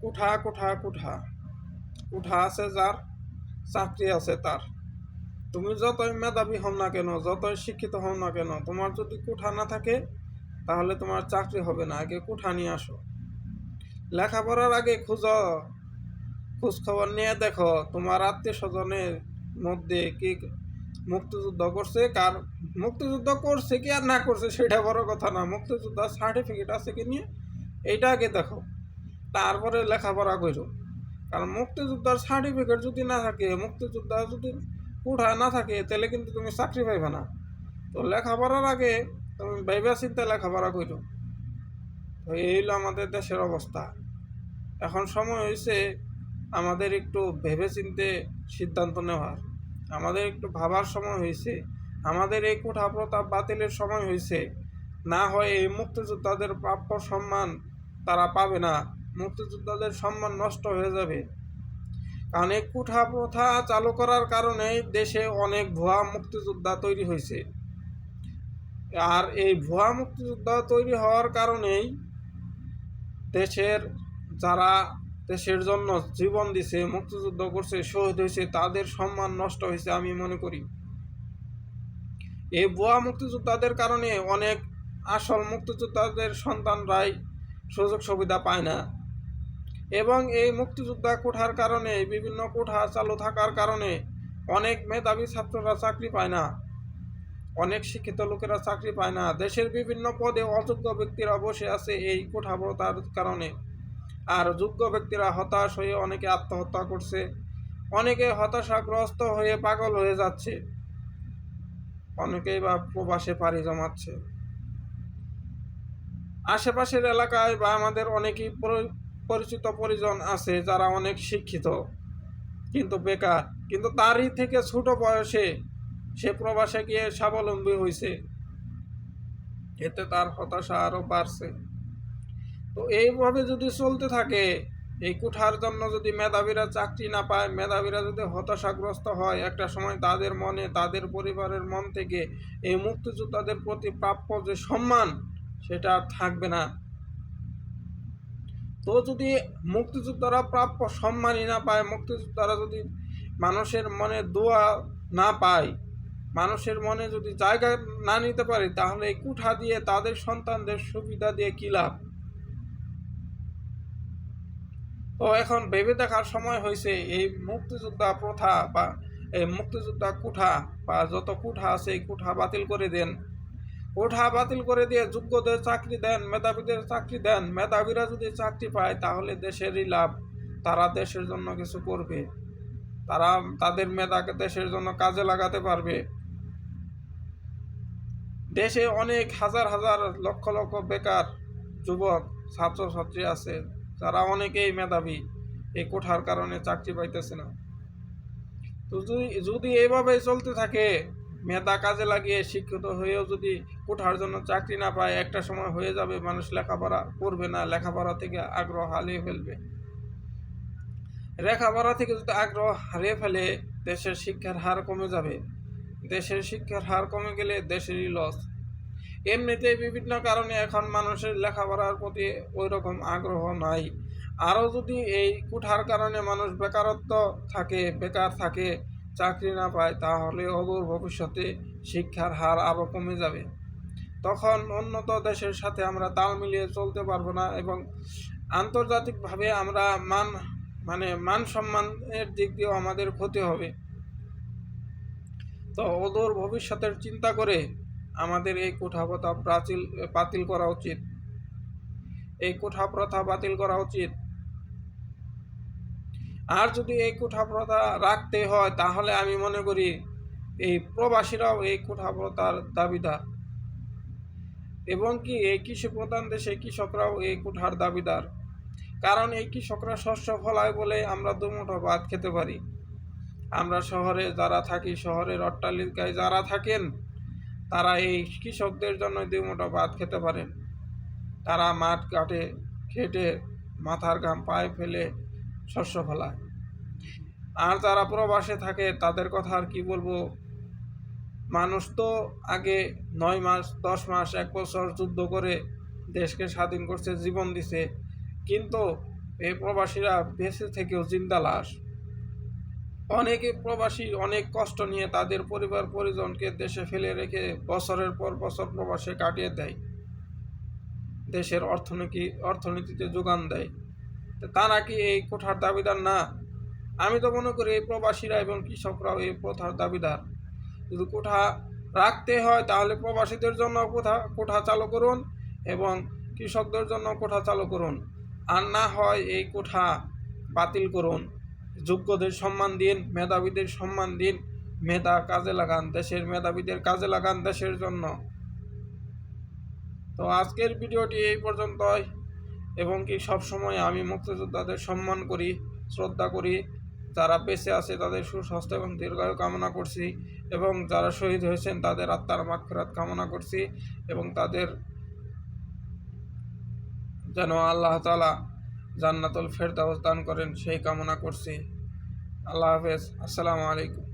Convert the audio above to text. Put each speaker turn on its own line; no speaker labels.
কুঠা কুঠা, কোঠা। কোঠা আছে যার চাকরি আছে তার তুমি যতই মেধাবী হও না কেন, যতই শিক্ষিত হও না কেন তোমার যদি কোঠা না থাকে তাহলে তোমার চাকরি হবে না। আগে কোঠা নিয়ে আসো। লেখাপড়ার আগে খুঁজো। খোঁজ খবর নিয়ে দেখো, তোমার আত্মীয় স্বজনের মধ্যে কি মুক্তিযুদ্ধ করছে, কার মুক্তিযুদ্ধ করছে কি আর না করছে, সেটা বড় কথা না। মুক্তিযুদ্ধ সার্টিফিকেট আছে কি নিয়ে, এইটা আগে দেখো। তারপরে লেখাপড়া করো কারণ মুক্তিযোদ্ধার সার্টিফিকেট যদি না থাকে মুক্তিযোদ্ধা যদি কুঠা না থাকে, তাহলে কিন্তু তুমি চাকরি পাইবে না। তো লেখাপড়ার আগে তুমি ভেবে চিন্তা লেখাপড়া করো তো এই হলো আমাদের দেশের অবস্থা। এখন সময় হয়েছে আমাদের একটু ভেবে চিনতে সিদ্ধান্ত নেওয়ার। আমাদের একটু ভাবার সময় হয়েছে আমাদের এই কোঠা প্রতাপ বাতিলের সময় হয়েছে না হয় এই মুক্তিযোদ্ধাদের প্রাপ্য সম্মান তারা পাবে না। মুক্তিযোদ্ধাদের সম্মান নষ্ট হয়ে যাবে। এই কুঠা প্রথা চালু করার কারণে দেশে অনেক ভুয়া মুক্তিযোদ্ধা তৈরি হয়েছে। আর এই ভুয়া মুক্তিযোদ্ধা তৈরি হওয়ার কারণেই দেশের যারা দেশের জন্য জীবন দিছে, মুক্তিযুদ্ধ করছে, শহীদ হয়েছে, তাদের সম্মান নষ্ট হয়েছে আমি মনে করি। এই ভুয়া মুক্তিযোদ্ধাদের কারণে অনেক আসল মুক্তিযোদ্ধাদের সন্তানরাই সুযোগ সুবিধা পায় না। এবং এই মুক্তিযোদ্ধা কোঠার কারণে, বিভিন্ন কোঠা চালু থাকার কারণে অনেক মেধাবী ছাত্ররা চাকরি পায় না। অনেক শিক্ষিত লোকেরা চাকরি পায় না। দেশের বিভিন্ন পদে অযোগ্য ব্যক্তিরা বসে আছে এই কোঠাবতার কারণে। আর যোগ্য ব্যক্তিরা হতাশ হয়ে অনেকে আত্মহত্যা করছে। অনেকে হতাশাগ্রস্ত হয়ে পাগল হয়ে যাচ্ছে। অনেকেই বা প্রবাসে পাড়ি জমাচ্ছে। আশেপাশের এলাকায় বা আমাদের অনেকেই পরিচিত পরিজন আছে যারা অনেক শিক্ষিত, কিন্তু বেকার। কিন্তু তারই থেকে ছোট বয়সে সে প্রবাসে গিয়ে স্বাবলম্বী হয়েছে এতে তার হতাশা আরও বাড়ছে। তো এইভাবে যদি চলতে থাকে, এই কুঠার জন্য যদি মেধাবীরা চাকরি না পায়, মেধাবীরা যদি হতাশাগ্রস্ত হয়, একটা সময় তাদের মনে, তাদের পরিবারের মন থেকে এই মুক্তিযোদ্ধাদের প্রতি প্রাপ্য যে সম্মান, সেটা আর থাকবে না। তো যদি মুক্তিযোদ্ধারা প্রাপ্য সম্মানই না পায়, মুক্তিযোদ্ধারা যদি মানুষের মনে দোয়া না পায়, মানুষের মনে যদি জায়গা না নিতে পারে, তাহলে এই কুঠা দিয়ে তাদের সন্তানদের সুবিধা দিয়ে কী লাভ? তো এখন ভেবে দেখার সময় হয়েছে, এই মুক্তিযোদ্ধা প্রথা বা এই মুক্তিযোদ্ধা কুঠা বা যত কুঠা আছে, এই কুঠা বাতিল করে দেন। কোঠা বাতিল করে দিয়ে যোগ্যদের চাকরি দেন, মেধাবীদের চাকরি দেন, মেধাবীরা যদি চাকরি পায় তাহলে দেশেরই লাভ। তারা দেশের জন্য কিছু করবে। তারা তাদের মেধাকে দেশের জন্য কাজে লাগাতে পারবে। দেশে অনেক হাজার হাজার লক্ষ লক্ষ বেকার যুবক, ছাত্রছাত্রী আছে, যারা অনেকেই মেধাবী। এই কোঠার কারণে চাকরি পাইতেছে না। তো যদি যদি এইভাবেই চলতে থাকে মেধা কাজে লাগিয়ে শিক্ষিত হয়েও যদি কোঠার জন্য চাকরি না পায়, একটা সময় হয়ে যাবে মানুষ লেখাপড়া করবে না, লেখাপড়া থেকে আগ্রহ হারিয়ে ফেলবে। লেখাপড়া থেকে যদি আগ্রহ হারিয়ে ফেলে, দেশের শিক্ষার হার কমে যাবে। দেশের শিক্ষার হার কমে গেলে দেশেরই লস এমনিতেই বিভিন্ন কারণে এখন মানুষের লেখাপড়ার প্রতি ওই রকম আগ্রহ নাই। আরও যদি এই কুঠার কারণে মানুষ বেকারত্ব থাকে, বেকার থাকে চাকরি না পায় তাহলে অদূর ভবিষ্যতে শিক্ষার হার আরও কমে যাবে। তখন উন্নত দেশের সাথে আমরা তাল মিলিয়ে চলতে পারব না এবং আন্তর্জাতিকভাবে আমরা মান মানে মান সম্মানের দিক দিয়েও আমাদের ক্ষতি হবে। তো অদূর ভবিষ্যতের চিন্তা করে আমাদের এই কোঠা প্রথা প্রাচীল বাতিল করা উচিত। এই কোঠা প্রথা বাতিল করা উচিত। আর যদি এই কোঠা প্রথা রাখতে হয়, তাহলে আমি মনে করি এই প্রবাসীরাও এই কোঠা প্রথার দাবিদার। এবং কি এই কৃষি প্রধান দেশে কৃষকরাও এই কোঠার দাবিদার। কারণ এই কৃষকরা শস্য ফলায় বলে আমরা দুমুঠো ভাত খেতে পারি। আমরা শহরে যারা থাকি, শহরের অট্টালিকায় যারা থাকেন, তারা এই কৃষকদের জন্য দুমুঠো ভাত খেতে পারেন। তারা মাঠ কাটে খেটে মাথার ঘাম পায়ে ফেলে শস্য ফলায় আর যারা প্রবাসে থাকে, তাদের কথা আর কি বলব? মানুষ তো আগে নয় মাস, দশ মাস, এক বছর যুদ্ধ করে দেশকে স্বাধীন করছে, জীবন দিছে। কিন্তু এই প্রবাসীরা বেঁচে থেকেও জিন্দা লাশ। অনেকে প্রবাসী অনেক কষ্ট নিয়ে তাদের পরিবার পরিজনকে দেশে ফেলে রেখে বছরের পর বছর প্রবাসে কাটিয়ে দেয়। দেশের অর্থনীতি, অর্থনীতিতে যোগান দেয়। তারা কি এই কোঠার দাবিদার না? আমি তো মনে করি এই প্রবাসীরা এবং কৃষকরাও এই কোঠার দাবিদার। যদি কোঠা রাখতে হয় তাহলে প্রবাসীদের জন্য কোঠা কোঠা চালু করুন এবং কৃষকদের জন্য কোঠা চালু করুন। আর না হয় এই কোঠা বাতিল করুন। যোগ্যদের সম্মান দিন, মেধাবীদের সম্মান দিন, মেধা কাজে লাগান দেশের, মেধাবীদের কাজে লাগান দেশের জন্য। তো আজকের ভিডিওটি এই পর্যন্তই। এবং কি সবসময় আমি মুক্তিযোদ্ধাদের সম্মান করি, শ্রদ্ধা করি, যারা বেঁচে আছে তাদের সুস্বাস্থ্য এবং দীর্ঘায়ু কামনা করছি এবং যারা শহীদ হয়েছেন তাদের আত্মার মাগফিরাত কামনা করছি এবং তাদের যেন আল্লাহ তালা জান্নাতুল ফেরদাউস দান করেন সেই কামনা করছি। আল্লাহ হাফেজ। আসসালামু আলাইকুম।